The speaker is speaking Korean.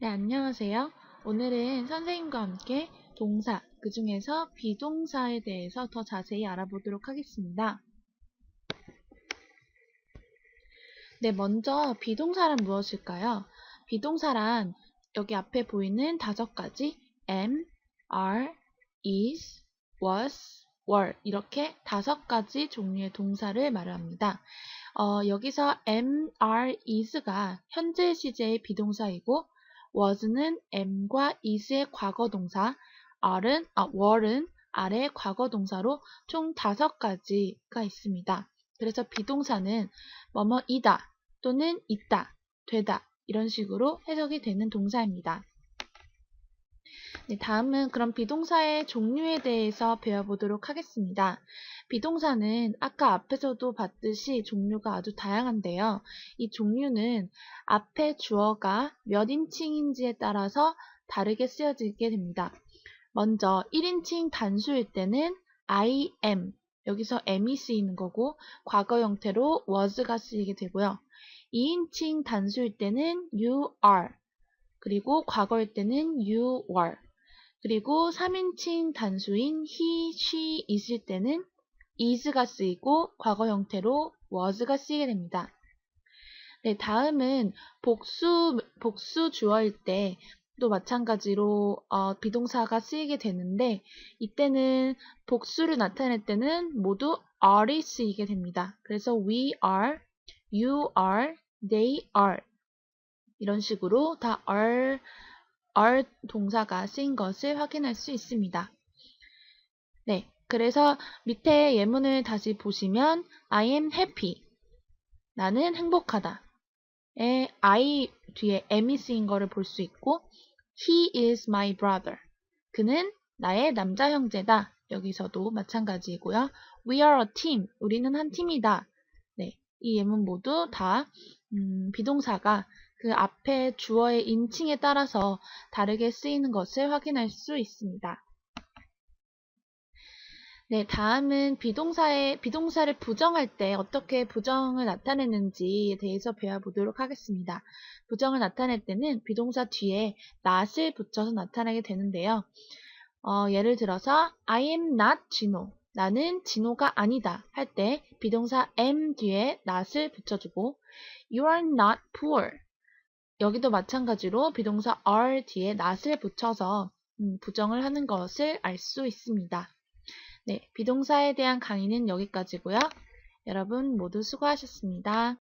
네, 안녕하세요. 오늘은 선생님과 함께 동사, 그 중에서 비동사에 대해서 더 자세히 알아보도록 하겠습니다. 네, 먼저 비동사란 무엇일까요? 비동사란 여기 앞에 보이는 다섯 가지 am, are, is, was, were 이렇게 다섯 가지 종류의 동사를 말합니다. 어, 여기서 am, are, is가 현재 시제의 비동사이고 was는 am과 is의 과거 동사, are은, 아, were은 are의 과거 동사로 총 다섯 가지가 있습니다. 그래서 비동사는 뭐뭐이다 또는 있다, 되다 이런 식으로 해석이 되는 동사입니다. 네, 다음은 그럼 비동사의 종류에 대해서 배워보도록 하겠습니다. 비동사는 아까 앞에서도 봤듯이 종류가 아주 다양한데요. 이 종류는 앞에 주어가 몇 인칭인지에 따라서 다르게 쓰여지게 됩니다. 먼저 1인칭 단수일 때는 I am 여기서 am이 쓰이는 거고 과거 형태로 was가 쓰이게 되고요. 2인칭 단수일 때는 you are 그리고 과거일 때는 you were 그리고 3인칭 단수인 he, she 있을 때는 is가 쓰이고 과거 형태로 was가 쓰이게 됩니다. 네, 다음은 복수, 복수 주어일 때 또 마찬가지로 어, 비동사가 쓰이게 되는데 이때는 복수를 나타낼 때는 모두 are이 쓰이게 됩니다. 그래서 we are, you are, they are 이런 식으로 다 are are 동사가 쓰인 것을 확인할 수 있습니다. 네, 그래서 밑에 예문을 다시 보시면 I am happy. 나는 행복하다. 에 I 뒤에 am이 쓰인 거를 볼 수 있고 He is my brother. 그는 나의 남자 형제다. 여기서도 마찬가지이고요. We are a team. 우리는 한 팀이다. 네, 이 예문 모두 다 음, 비동사가 그 앞에 주어의 인칭에 따라서 다르게 쓰이는 것을 확인할 수 있습니다. 네, 다음은 비동사의, 비동사를 부정할 때 어떻게 부정을 나타내는지에 대해서 배워보도록 하겠습니다. 부정을 나타낼 때는 비동사 뒤에 not을 붙여서 나타나게 되는데요. 어, 예를 들어서 I am not 진호. 나는 진호가 아니다 할 때 비동사 am 뒤에 not을 붙여주고 You are not poor. 여기도 마찬가지로 비동사 are 뒤에 not을 붙여서 음, 부정을 하는 것을 알 수 있습니다. 네, 비동사에 대한 강의는 여기까지고요. 여러분 모두 수고하셨습니다.